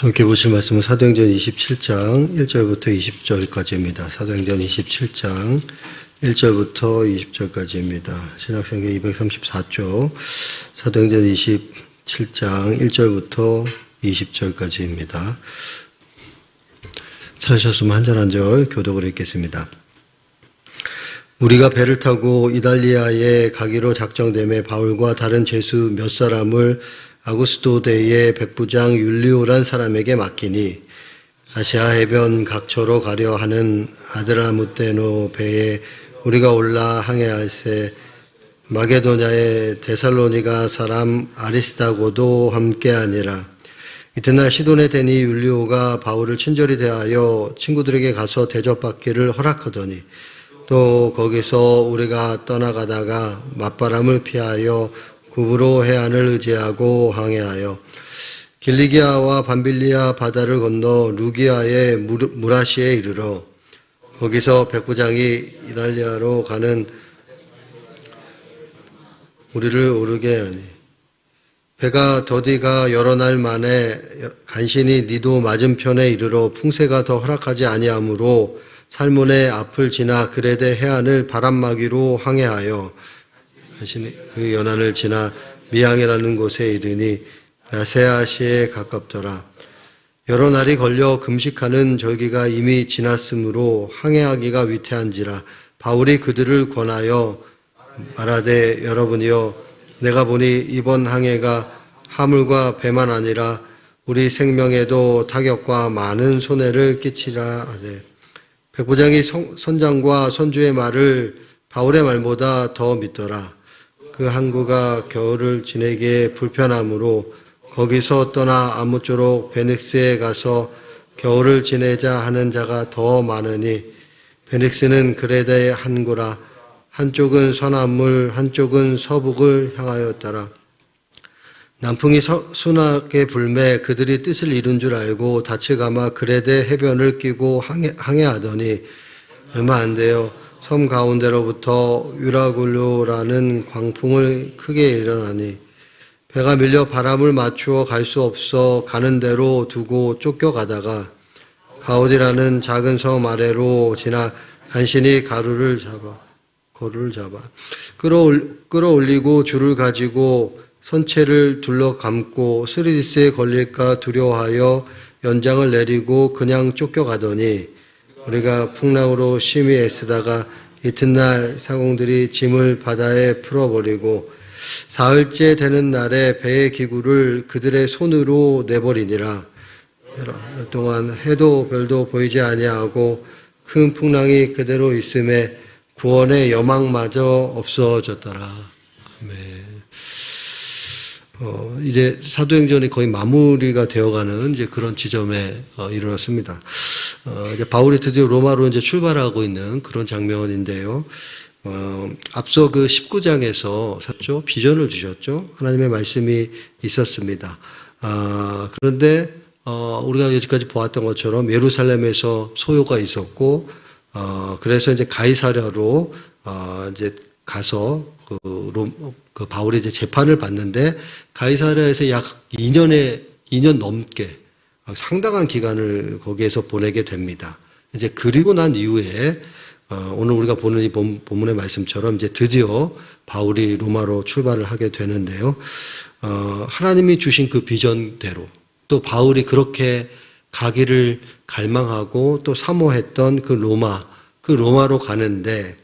함께 보실 말씀은 사도행전 27장 1절부터 20절까지입니다. 사도행전 27장 1절부터 20절까지입니다. 신학생계 234쪽 사도행전 27장 1절부터 20절까지입니다. 찾으셨으면 한 절 한 절 교독을 읽겠습니다. 우리가 배를 타고 이달리아에 가기로 작정됨에 바울과 다른 제수 몇 사람을 아구스토 대의 백부장 율리오란 사람에게 맡기니 아시아 해변 각처로 가려 하는 아드라무테노 배에 우리가 올라 항해할새 마게도냐의 데살로니가 사람 아리스타고도 함께하니라. 이튿날 시돈에 대니 율리오가 바울을 친절히 대하여 친구들에게 가서 대접받기를 허락하더니 또 거기서 우리가 떠나가다가 맞바람을 피하여 구브로 해안을 의지하고 항해하여 길리기아와 밤빌리아 바다를 건너 루기아의 무라시에 이르러 거기서 백부장이 이달리아로 가는 우리를 오르게 하니 배가 더디가 여러 날 만에 간신히 니도 맞은편에 이르러 풍세가 더 허락하지 아니하므로 살몬의 앞을 지나 그레데 해안을 바람막이로 항해하여 간신히 그 연안을 지나 미양이라는 곳에 이르니 라세아시에 가깝더라. 여러 날이 걸려 금식하는 절기가 이미 지났으므로 항해하기가 위태한지라 바울이 그들을 권하여 말하되 여러분이여 내가 보니 이번 항해가 하물과 배만 아니라 우리 생명에도 타격과 많은 손해를 끼치라 하되 백부장이 성- 선장과 선주의 말을 바울의 말보다 더 믿더라. 그 항구가 겨울을 지내기에 불편하므로 거기서 떠나 아무쪼록 베닉스에 가서 겨울을 지내자 하는 자가 더 많으니 베닉스는 그레다의 항구라 한쪽은 서남물 한쪽은 서북을 향하였더라. 남풍이 서- 순하게 불매 그들이 뜻을 이룬 줄 알고 감아 그레데 해변을 끼고 항해, 항해하더니 얼마 안 돼요. 섬 가운데로부터 유라굴로라는 광풍을 크게 일어나니 배가 밀려 바람을 맞추어 갈 수 없어 가는 대로 두고 쫓겨가다가 가오디라는 작은 섬 아래로 지나 간신히 가루를 잡아 거루를 잡아 끌어올, 끌어올리고 줄을 가지고 선체를 둘러 감고 스리디스에 걸릴까 두려워하여 연장을 내리고 그냥 쫓겨가더니 우리가 풍랑으로 심히 애쓰다가 이튿날 상공들이 짐을 바다에 풀어버리고 사흘째 되는 날에 배의 기구를 그들의 손으로 내버리니라. 날 동안 해도 별도 보이지 아니하고 큰 풍랑이 그대로 있음에 구원의 여망마저 없어졌더라. 아멘. 어, 이제 사도행전이 거의 마무리가 되어가는 이제 그런 지점에 어, 이르렀습니다. 어, 이제 바울이 드디어 로마로 이제 출발하고 있는 그런 장면인데요. 어, 앞서 그 19장에서 샀죠? 비전을 주셨죠? 하나님의 말씀이 있었습니다. 아, 그런데 어, 우리가 여지까지 보았던 것처럼 예루살렘에서 소요가 있었고, 어, 그래서 이제 가이사랴로 어, 이제 가서 그, 롬, 그 바울이 이제 재판을 받는데 가이사랴에서 약 2년에 2년 넘게 상당한 기간을 거기에서 보내게 됩니다. 이제 그리고 난 이후에 어, 오늘 우리가 보는 이 본- 본문의 말씀처럼 이제 드디어 바울이 로마로 출발을 하게 되는데요. 어, 하나님이 주신 그 비전대로 또 바울이 그렇게 가기를 갈망하고 또 사모했던 그 로마, 그 로마로 가는데 어,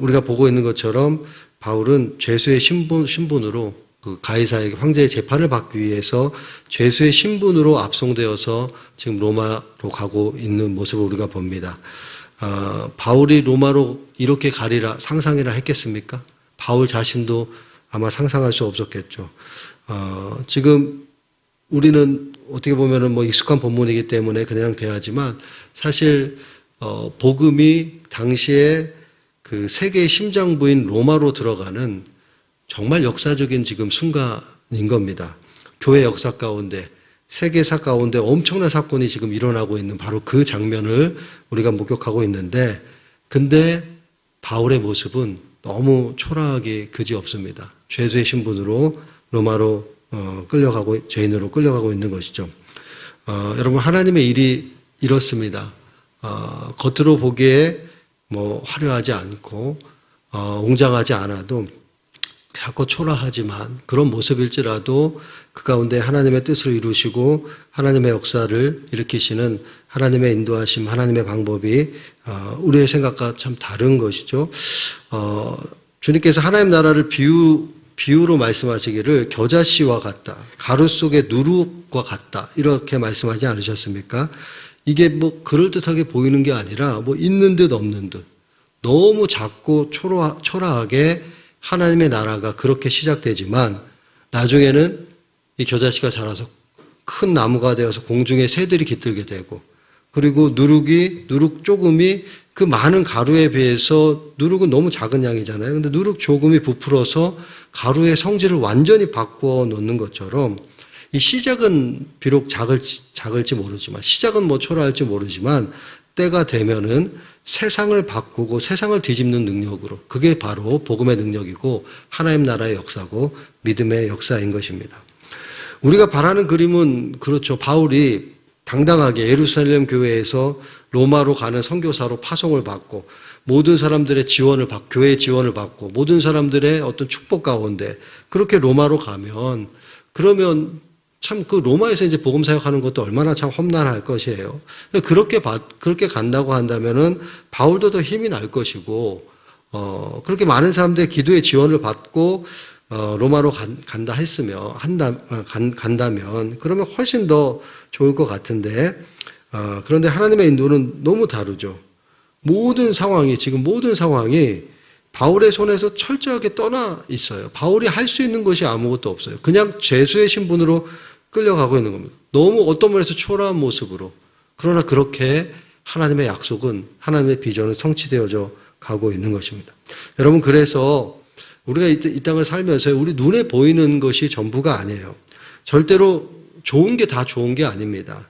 우리가 보고 있는 것처럼 바울은 죄수의 신분, 신분으로 그 가이사에게 황제의 재판을 받기 위해서 죄수의 신분으로 압송되어서 지금 로마로 가고 있는 모습을 우리가 봅니다. 어, 바울이 로마로 이렇게 가리라 상상이라 했겠습니까? 바울 자신도 아마 상상할 수 없었겠죠. 어, 지금 우리는 어떻게 보면은 뭐 익숙한 본문이기 때문에 그냥 대하지만 사실 어, 복음이 당시에 그 세계의 심장 부인 로마로 들어가는 정말 역사적인 지금 순간인 겁니다. 교회 역사 가운데 세계사 가운데 엄청난 사건이 지금 일어나고 있는 바로 그 장면을 우리가 목격하고 있는데 근데 바울의 모습은 너무 초라하게 그지 없습니다. 죄수의 신분으로 로마로 어, 끌려가고 죄인으로 끌려가고 있는 것이죠. 어, 여러분 하나님의 일이 이렇습니다. 어, 겉으로 보기에 뭐 화려하지 않고 어, 웅장하지 않아도 자꾸 초라하지만 그런 모습일지라도 그 가운데 하나님의 뜻을 이루시고 하나님의 역사를 일으키시는 하나님의 인도하심, 하나님의 방법이 어, 우리의 생각과 참 다른 것이죠. 어, 주님께서 하나님 나라를 비유 비유로 말씀하시기를 겨자씨와 같다, 가루 속의 누룩과 같다 이렇게 말씀하지 않으셨습니까? 이게 뭐 그럴듯하게 보이는 게 아니라 뭐 있는 듯 없는 듯 너무 작고 초라, 초라하게 하나님의 나라가 그렇게 시작되지만 나중에는 이 겨자씨가 자라서 큰 나무가 되어서 공중에 새들이 깃들게 되고 그리고 누룩이 누룩 조금이 그 많은 가루에 비해서 누룩은 너무 작은 양이잖아요. 근데 누룩 조금이 부풀어서 가루의 성질을 완전히 바꾸어 놓는 것처럼 이 시작은 비록 작을지, 작을지 모르지만 시작은 뭐 초라할지 모르지만 때가 되면은 세상을 바꾸고 세상을 뒤집는 능력으로 그게 바로 복음의 능력이고 하나님 나라의 역사고 믿음의 역사인 것입니다. 우리가 바라는 그림은 그렇죠. 바울이 당당하게 예루살렘 교회에서 로마로 가는 선교사로 파송을 받고 모든 사람들의 지원을 받, 교회의 지원을 받고 모든 사람들의 어떤 축복 가운데 그렇게 로마로 가면 그러면 참 그 로마에서 이제 복음 사역하는 것도 얼마나 참 험난할 것이에요. 그렇게 받, 그렇게 간다고 한다면은 바울도 더 힘이 날 것이고 어 그렇게 많은 사람들의 기도의 지원을 받고 어 로마로 간, 간다 했으며 한다 어, 간, 간다면 그러면 훨씬 더 좋을 것 같은데 어 그런데 하나님의 인도는 너무 다르죠. 모든 상황이 지금 모든 상황이 바울의 손에서 철저하게 떠나 있어요. 바울이 할 수 있는 것이 아무것도 없어요. 그냥 죄수의 신분으로 끌려가고 있는 겁니다. 너무 어떤 면에서 초라한 모습으로. 그러나 그렇게 하나님의 약속은 하나님의 비전은 성취되어져 가고 있는 것입니다. 여러분 그래서 우리가 이, 이 땅을 살면서 우리 눈에 보이는 것이 전부가 아니에요. 절대로 좋은 게 다 좋은 게 아닙니다.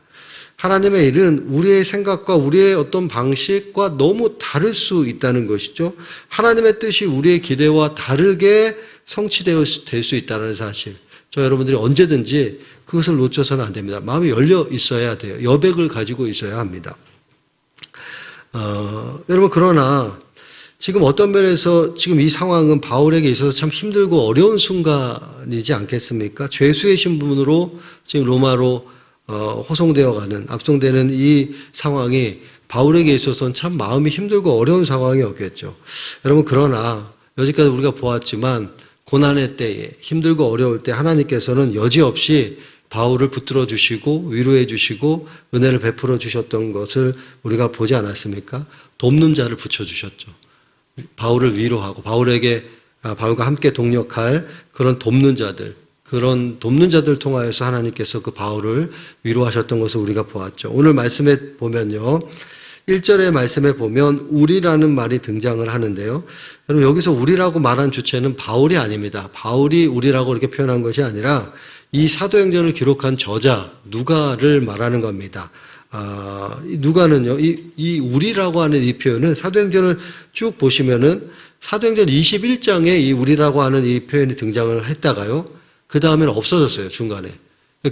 하나님의 일은 우리의 생각과 우리의 어떤 방식과 너무 다를 수 있다는 것이죠. 하나님의 뜻이 우리의 기대와 다르게 성취될 수 있다는 사실. 저 여러분들이 언제든지 그것을 놓쳐서는 안 됩니다. 마음이 열려 있어야 돼요. 여백을 가지고 있어야 합니다. 어, 여러분, 그러나 지금 어떤 면에서 지금 이 상황은 바울에게 있어서 참 힘들고 어려운 순간이지 않겠습니까? 죄수의 신분으로 지금 로마로 어, 호송되어 가는, 압송되는 이 상황이 바울에게 있어서는 참 마음이 힘들고 어려운 상황이었겠죠. 여러분, 그러나 여지까지 우리가 보았지만 고난의 때에 힘들고 어려울 때 하나님께서는 여지없이 바울을 붙들어 주시고 위로해 주시고 은혜를 베풀어 주셨던 것을 우리가 보지 않았습니까? 돕는 자를 붙여 주셨죠. 바울을 위로하고 바울에게 아, 바울과 함께 동력할 그런 돕는 자들 그런 돕는 자들 통하여서 하나님께서 그 바울을 위로하셨던 것을 우리가 보았죠. 오늘 말씀에 보면요. 1절의 말씀에 보면 우리라는 말이 등장을 하는데요. 여러분 여기서 우리라고 말한 주체는 바울이 아닙니다. 바울이 우리라고 이렇게 표현한 것이 아니라 이 사도행전을 기록한 저자 누가를 말하는 겁니다. 아, 이 누가는요, 이, 이 우리라고 하는 이 표현은 사도행전을 쭉 보시면은 사도행전 21장에 이 우리라고 하는 이 표현이 등장을 했다가요, 그 다음에는 없어졌어요, 중간에.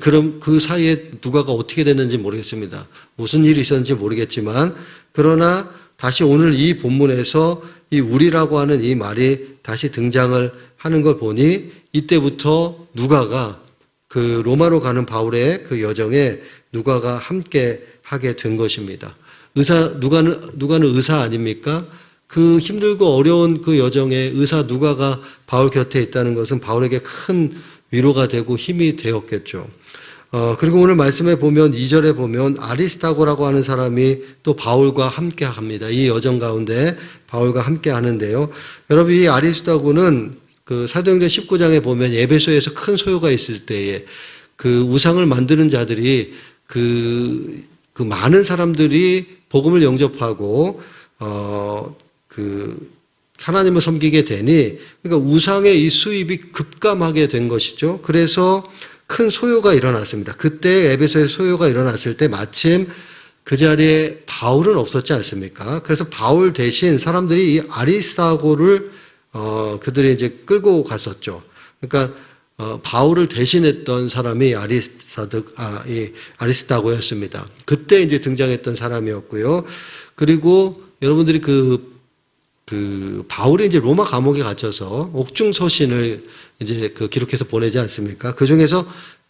그럼 그 사이에 누가가 어떻게 됐는지 모르겠습니다. 무슨 일이 있었는지 모르겠지만, 그러나 다시 오늘 이 본문에서 이 우리라고 하는 이 말이 다시 등장을 하는 걸 보니 이때부터 누가가 그 로마로 가는 바울의 그 여정에 누가가 함께 하게 된 것입니다. 의사 누가는 누가는 의사 아닙니까? 그 힘들고 어려운 그 여정에 의사 누가가 바울 곁에 있다는 것은 바울에게 큰 위로가 되고 힘이 되었겠죠. 어, 그리고 오늘 말씀에 보면 2절에 보면 아리스타고라고 하는 사람이 또 바울과 함께 합니다. 이 여정 가운데 바울과 함께 하는데요. 여러분 이 아리스타고는 그 사도행전 19장에 보면 예배소에서 큰 소요가 있을 때에 그 우상을 만드는 자들이 그, 그 많은 사람들이 복음을 영접하고, 어, 그, 하나님을 섬기게 되니, 그러니까 우상의 이 수입이 급감하게 된 것이죠. 그래서 큰 소요가 일어났습니다. 그때 에베소의 소요가 일어났을 때 마침 그 자리에 바울은 없었지 않습니까? 그래서 바울 대신 사람들이 이 아리스타고를 어, 그들이 이제 끌고 갔었죠. 그러니까 어, 바울을 대신했던 사람이 아리스타드, 아, 이 아리스타고였습니다. 그때 이제 등장했던 사람이었고요. 그리고 여러분들이 그, 그, 바울이 이제 로마 감옥에 갇혀서 옥중 서신을 이제 그 기록해서 보내지 않습니까? 그 중에서,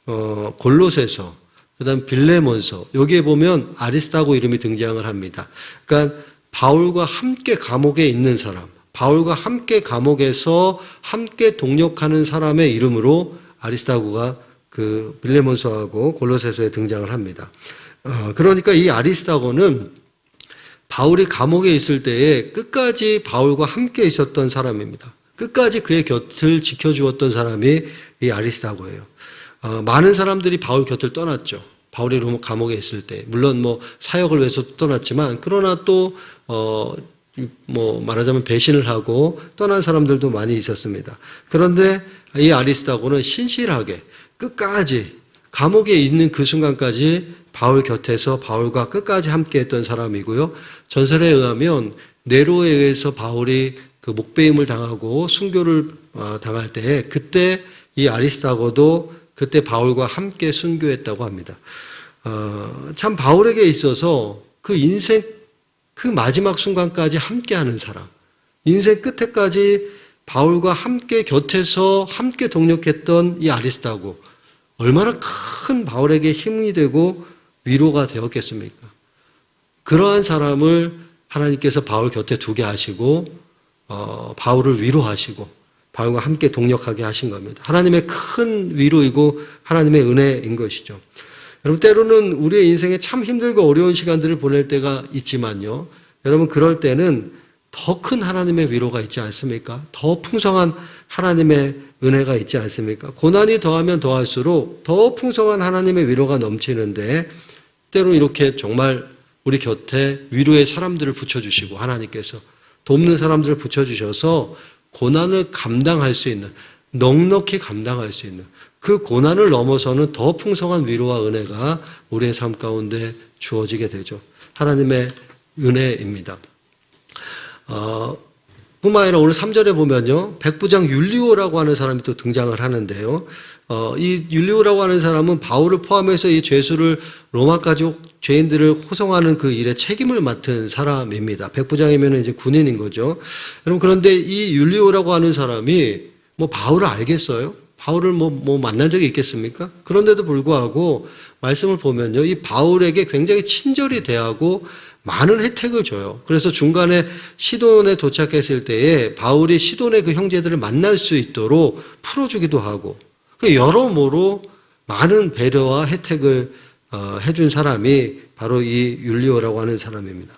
어, 골로새서, 그 다음 빌레몬서, 여기에 보면 아리스타고 이름이 등장을 합니다. 그러니까 바울과 함께 감옥에 있는 사람, 바울과 함께 감옥에서 함께 동력하는 사람의 이름으로 아리스타고가 그 빌레몬서하고 골로새서에 등장을 합니다. 어, 그러니까 이 아리스타고는 바울이 감옥에 있을 때에 끝까지 바울과 함께 있었던 사람입니다. 끝까지 그의 곁을 지켜주었던 사람이 이 아리스타고예요. 어, 많은 사람들이 바울 곁을 떠났죠. 바울이 로마 감옥에 있을 때 물론 뭐 사역을 위해서 떠났지만 그러나 또 어, 뭐 말하자면 배신을 하고 떠난 사람들도 많이 있었습니다. 그런데 이 아리스타고는 신실하게 끝까지 감옥에 있는 그 순간까지 바울 곁에서 바울과 끝까지 함께했던 사람이고요. 전설에 의하면 네로에 의해서 바울이 그 목배임을 당하고 순교를 어, 당할 때 그때 이 아리스타고도 그때 바울과 함께 순교했다고 합니다. 어, 참 바울에게 있어서 그 인생 그 마지막 순간까지 함께하는 사람, 인생 끝에까지 바울과 함께 곁에서 함께 동력했던 이 아리스타고 얼마나 큰 바울에게 힘이 되고 위로가 되었겠습니까? 그러한 사람을 하나님께서 바울 곁에 두게 하시고 어, 바울을 위로하시고 바울과 함께 동력하게 하신 겁니다. 하나님의 큰 위로이고 하나님의 은혜인 것이죠. 여러분 때로는 우리의 인생에 참 힘들고 어려운 시간들을 보낼 때가 있지만요. 여러분 그럴 때는 더 큰 하나님의 위로가 있지 않습니까? 더 풍성한 하나님의 은혜가 있지 않습니까? 고난이 더하면 더할수록 더 풍성한 하나님의 위로가 넘치는데 때로 이렇게 정말 우리 곁에 위로의 사람들을 붙여주시고 하나님께서 돕는 사람들을 붙여주셔서 고난을 감당할 수 있는 넉넉히 감당할 수 있는 그 고난을 넘어서는 더 풍성한 위로와 은혜가 우리의 삶 가운데 주어지게 되죠. 하나님의 은혜입니다. 어, 뿐만 아니라 오늘 3절에 보면요. 백부장 율리오라고 하는 사람이 또 등장을 하는데요. 어, 이 율리오라고 하는 사람은 바울을 포함해서 이 죄수를 로마 가족 죄인들을 호송하는 그 일에 책임을 맡은 사람입니다. 백부장이면 이제 군인인 거죠. 여러분 그런데 이 율리오라고 하는 사람이 뭐 바울을 알겠어요? 바울을 뭐, 뭐 만난 적이 있겠습니까? 그런데도 불구하고 말씀을 보면요. 이 바울에게 굉장히 친절히 대하고 많은 혜택을 줘요. 그래서 중간에 시돈에 도착했을 때에 바울이 시돈의 그 형제들을 만날 수 있도록 풀어주기도 하고 그 여러모로 많은 배려와 혜택을 어, 해준 사람이 바로 이 율리오라고 하는 사람입니다.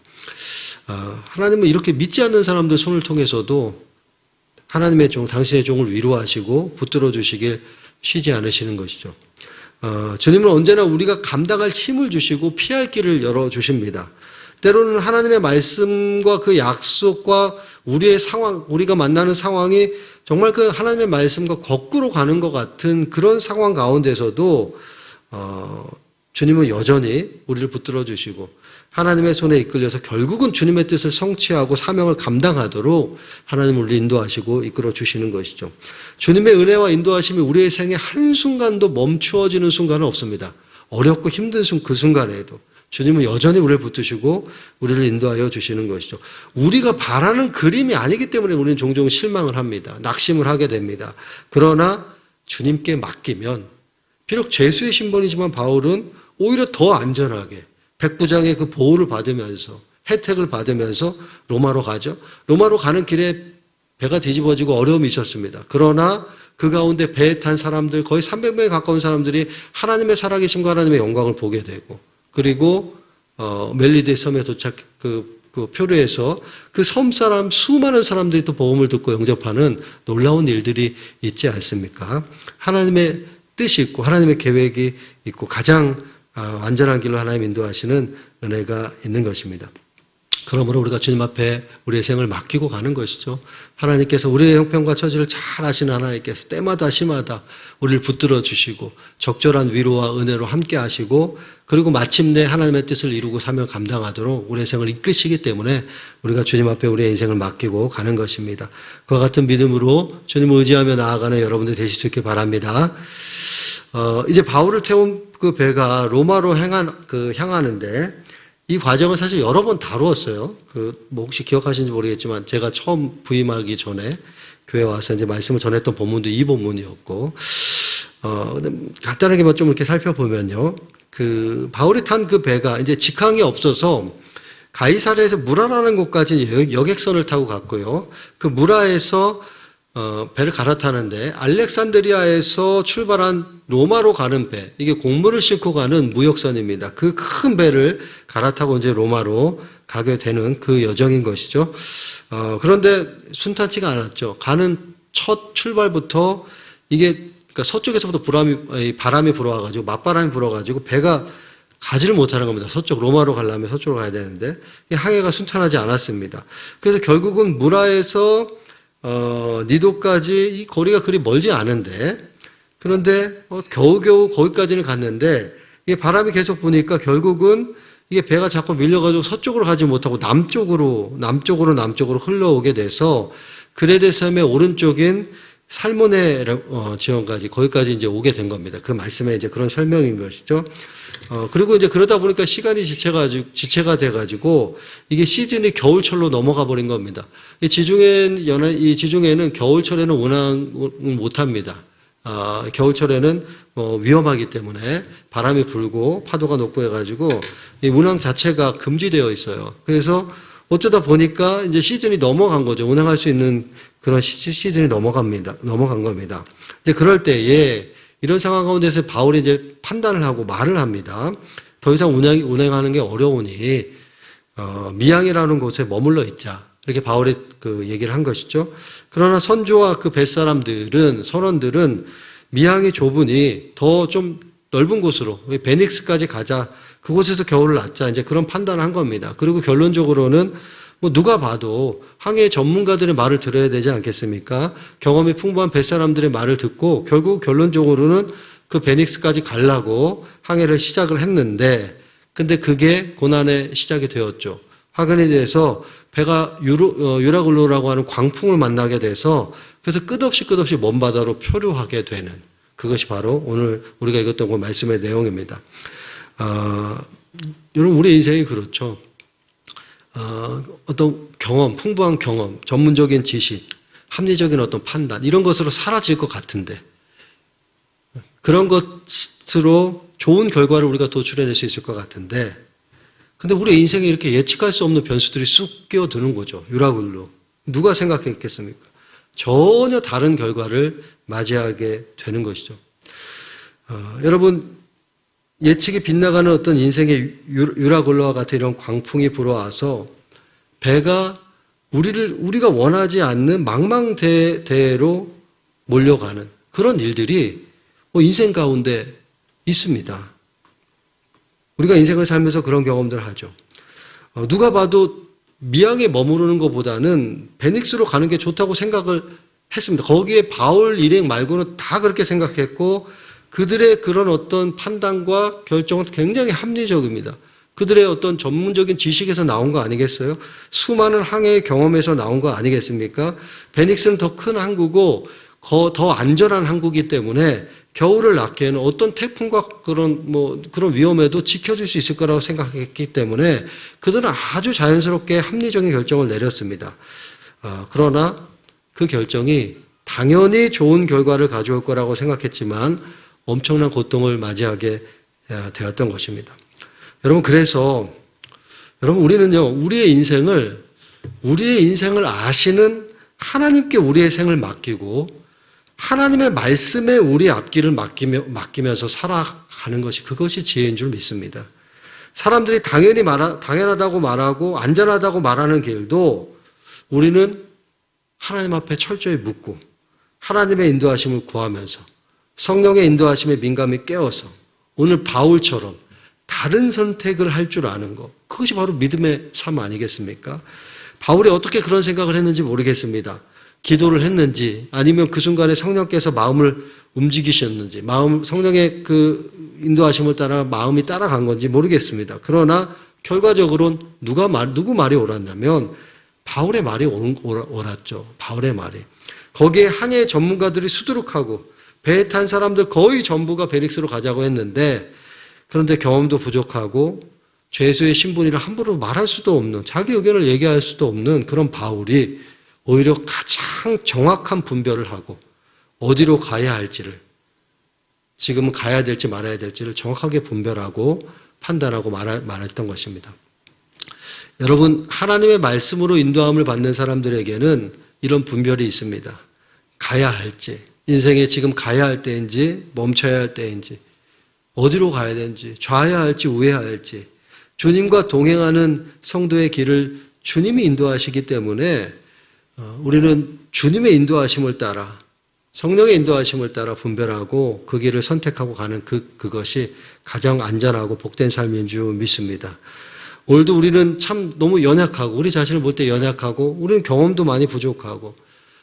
어, 하나님은 이렇게 믿지 않는 사람들 손을 통해서도 하나님의 종, 당신의 종을 위로하시고 붙들어 주시길 쉬지 않으시는 것이죠. 어, 주님은 언제나 우리가 감당할 힘을 주시고 피할 길을 열어 주십니다. 때로는 하나님의 말씀과 그 약속과 우리의 상황, 우리가 만나는 상황이 정말 그 하나님의 말씀과 거꾸로 가는 것 같은 그런 상황 가운데서도 어, 주님은 여전히 우리를 붙들어 주시고 하나님의 손에 이끌려서 결국은 주님의 뜻을 성취하고 사명을 감당하도록 하나님 우리를 인도하시고 이끌어 주시는 것이죠. 주님의 은혜와 인도하심이 우리의 생에 한순간도 멈추어지는 순간은 없습니다. 어렵고 힘든 순, 그 순간에도. 주님은 여전히 우리를 붙드시고 우리를 인도하여 주시는 것이죠. 우리가 바라는 그림이 아니기 때문에 우리는 종종 실망을 합니다. 낙심을 하게 됩니다. 그러나 주님께 맡기면 비록 죄수의 신분이지만 바울은 오히려 더 안전하게 백부장의 그 보호를 받으면서 혜택을 받으면서 로마로 가죠. 로마로 가는 길에 배가 뒤집어지고 어려움이 있었습니다. 그러나 그 가운데 배에 탄 사람들 거의 300명에 가까운 사람들이 하나님의 살아계심과 하나님의 영광을 보게 되고 그리고 어, 멜리데 섬에 도착 그, 그 표류해서 그 섬 사람 수많은 사람들이 또 복음을 듣고 영접하는 놀라운 일들이 있지 않습니까? 하나님의 뜻이 있고 하나님의 계획이 있고 가장 아, 완전한 길로 하나님 인도하시는 은혜가 있는 것입니다. 그러므로 우리가 주님 앞에 우리의 생을 맡기고 가는 것이죠. 하나님께서 우리의 형편과 처지를 잘 아시는 하나님께서 때마다 시마다 우리를 붙들어 주시고 적절한 위로와 은혜로 함께 하시고 그리고 마침내 하나님의 뜻을 이루고 사명 감당하도록 우리의 생을 이끄시기 때문에 우리가 주님 앞에 우리의 인생을 맡기고 가는 것입니다. 그와 같은 믿음으로 주님을 의지하며 나아가는 여러분들 되실 수 있길 바랍니다. 어, 이제 바울을 태운 그 배가 로마로 향한, 그 향하는데 이 과정을 사실 여러 번 다루었어요. 그, 뭐 혹시 기억하시는지 모르겠지만 제가 처음 부임하기 전에 교회 와서 이제 말씀을 전했던 본문도 이 본문이었고, 어, 간단하게만 좀 이렇게 살펴보면요. 그, 바울이 탄 그 배가 이제 직항이 없어서 가이사르에서 무라라는 곳까지 여- 여객선을 타고 갔고요. 그 무라에서 어, 배를 갈아타는데 알렉산드리아에서 출발한 로마로 가는 배, 이게 곡물을 싣고 가는 무역선입니다. 그 큰 배를 갈아타고 이제 로마로 가게 되는 그 여정인 것이죠. 어, 그런데 순탄치가 않았죠. 가는 첫 출발부터 이게 그러니까 서쪽에서부터 바람이, 이 바람이 불어와가지고 맞바람이 불어가지고 배가 가지를 못하는 겁니다. 서쪽 로마로 가려면 서쪽으로 가야 되는데 이 항해가 순탄하지 않았습니다. 그래서 결국은 무라에서 어, 니도까지 이 거리가 그리 멀지 않은데 그런데 어, 겨우겨우 거기까지는 갔는데 이게 바람이 계속 부니까 결국은 이게 배가 자꾸 밀려가지고 서쪽으로 가지 못하고 남쪽으로 남쪽으로 남쪽으로 흘러오게 돼서 그레데 섬의 오른쪽인 살모네 어, 지역까지 거기까지 이제 오게 된 겁니다. 그 말씀에 이제 그런 설명인 것이죠. 어, 그리고 이제 그러다 보니까 시간이 지체가지고, 지체가 돼가지고, 이게 시즌이 겨울철로 넘어가 버린 겁니다. 이 지중해, 연해, 이 지중해는 겨울철에는 운항을 못 합니다. 아, 겨울철에는 뭐 위험하기 때문에 바람이 불고 파도가 높고 해가지고, 이 운항 자체가 금지되어 있어요. 그래서 어쩌다 보니까 이제 시즌이 넘어간 거죠. 운항할 수 있는 그런 시, 시즌이 넘어갑니다. 넘어간 겁니다. 이제 그럴 때에 이런 상황 가운데서 바울이 이제 판단을 하고 말을 합니다. 더 이상 운행, 운행하는 게 어려우니, 어, 미양이라는 곳에 머물러 있자. 이렇게 바울이 그 얘기를 한 것이죠. 그러나 선조와 그 뱃사람들은, 선원들은 미양이 좁으니 더 좀 넓은 곳으로, 베닉스까지 가자. 그곳에서 겨울을 낳자. 이제 그런 판단을 한 겁니다. 그리고 결론적으로는 뭐 누가 봐도 항해 전문가들의 말을 들어야 되지 않겠습니까? 경험이 풍부한 뱃사람들의 말을 듣고 결국 결론적으로는 그 베닉스까지 가려고 항해를 시작을 했는데 근데 그게 고난의 시작이 되었죠. 화근이 돼서 배가 유로, 어, 유라글로라고 하는 광풍을 만나게 돼서 그래서 끝없이 끝없이 먼 바다로 표류하게 되는 그것이 바로 오늘 우리가 읽었던 그 말씀의 내용입니다. 어, 여러분 우리 인생이 그렇죠. 어, 어떤 경험, 풍부한 경험, 전문적인 지식, 합리적인 어떤 판단, 이런 것으로 사라질 것 같은데, 그런 것으로 좋은 결과를 우리가 도출해낼 수 있을 것 같은데, 근데 우리 인생에 이렇게 예측할 수 없는 변수들이 쑥 끼어드는 거죠. 유라굴로. 누가 생각했겠습니까? 전혀 다른 결과를 맞이하게 되는 것이죠. 어, 여러분, 예측이 빗나가는 어떤 인생의 유라굴로와 같은 이런 광풍이 불어와서 배가 우리를 우리가 원하지 않는 망망대대로 몰려가는 그런 일들이 뭐 인생 가운데 있습니다. 우리가 인생을 살면서 그런 경험들을 하죠. 어, 누가 봐도 미양에 머무르는 것보다는 베닉스로 가는 게 좋다고 생각을 했습니다. 거기에 바울 일행 말고는 다 그렇게 생각했고 그들의 그런 어떤 판단과 결정은 굉장히 합리적입니다. 그들의 어떤 전문적인 지식에서 나온 거 아니겠어요? 수많은 항해의 경험에서 나온 거 아니겠습니까? 베닉스는 더 큰 항구고 더 안전한 항구이기 때문에 겨울을 낳기에는 어떤 태풍과 그런 뭐 그런 위험에도 지켜줄 수 있을 거라고 생각했기 때문에 그들은 아주 자연스럽게 합리적인 결정을 내렸습니다. 어, 그러나 그 결정이 당연히 좋은 결과를 가져올 거라고 생각했지만 엄청난 고통을 맞이하게 되었던 것입니다. 여러분, 그래서, 여러분, 우리는요, 우리의 인생을, 우리의 인생을 아시는 하나님께 우리의 생을 맡기고, 하나님의 말씀에 우리 앞길을 맡기며, 맡기면서 살아가는 것이 그것이 지혜인 줄 믿습니다. 사람들이 당연히 말하, 당연하다고 말하고, 안전하다고 말하는 길도 우리는 하나님 앞에 철저히 묻고, 하나님의 인도하심을 구하면서, 성령의 인도하심에 민감히 깨어서 오늘 바울처럼 다른 선택을 할 줄 아는 것. 그것이 바로 믿음의 삶 아니겠습니까? 바울이 어떻게 그런 생각을 했는지 모르겠습니다. 기도를 했는지 아니면 그 순간에 성령께서 마음을 움직이셨는지 마음 성령의 그 인도하심을 따라 마음이 따라간 건지 모르겠습니다. 그러나 결과적으로는 누가 말 누구 말이 옳았냐면 바울의 말이 옳았죠. 바울의 말이 거기에 항해 전문가들이 수두룩하고 배에 탄 사람들 거의 전부가 베닉스로 가자고 했는데 그런데 경험도 부족하고 죄수의 신분이라 함부로 말할 수도 없는 자기 의견을 얘기할 수도 없는 그런 바울이 오히려 가장 정확한 분별을 하고 어디로 가야 할지를 지금은 가야 될지 말아야 될지를 정확하게 분별하고 판단하고 말했던 것입니다. 여러분 하나님의 말씀으로 인도함을 받는 사람들에게는 이런 분별이 있습니다. 가야 할지 인생에 지금 가야 할 때인지 멈춰야 할 때인지 어디로 가야 되는지 좌야 할지 우회야 할지 주님과 동행하는 성도의 길을 주님이 인도하시기 때문에 어, 우리는 주님의 인도하심을 따라 성령의 인도하심을 따라 분별하고 그 길을 선택하고 가는 그 그것이 가장 안전하고 복된 삶인 줄 믿습니다. 오늘도 우리는 참 너무 연약하고 우리 자신을 볼 때 연약하고 우리는 경험도 많이 부족하고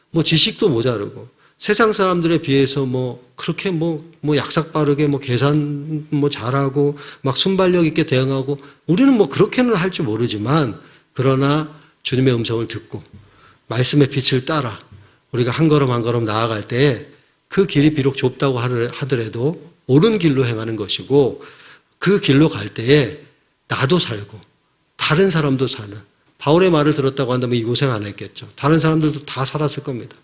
뭐 지식도 모자르고 세상 사람들에 비해서 뭐 그렇게 뭐, 뭐 약삭 빠르게 뭐 계산 뭐 잘하고 막 순발력 있게 대응하고 우리는 뭐 그렇게는 할줄 모르지만 그러나 주님의 음성을 듣고 말씀의 빛을 따라 우리가 한 걸음 한 걸음 나아갈 때에 그 길이 비록 좁다고 하더라도 옳은 길로 행하는 것이고 그 길로 갈 때에 나도 살고 다른 사람도 사는 바울의 말을 들었다고 한다면 이 고생 안 했겠죠. 다른 사람들도 다 살았을 겁니다.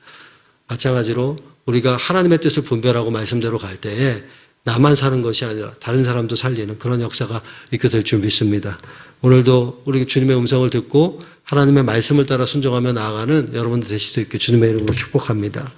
마찬가지로 우리가 하나님의 뜻을 분별하고 말씀대로 갈 때에 나만 사는 것이 아니라 다른 사람도 살리는 그런 역사가 있게 될 줄 믿습니다. 오늘도 우리 주님의 음성을 듣고 하나님의 말씀을 따라 순종하며 나아가는 여러분들 되실 수 있게 주님의 이름으로 축복합니다.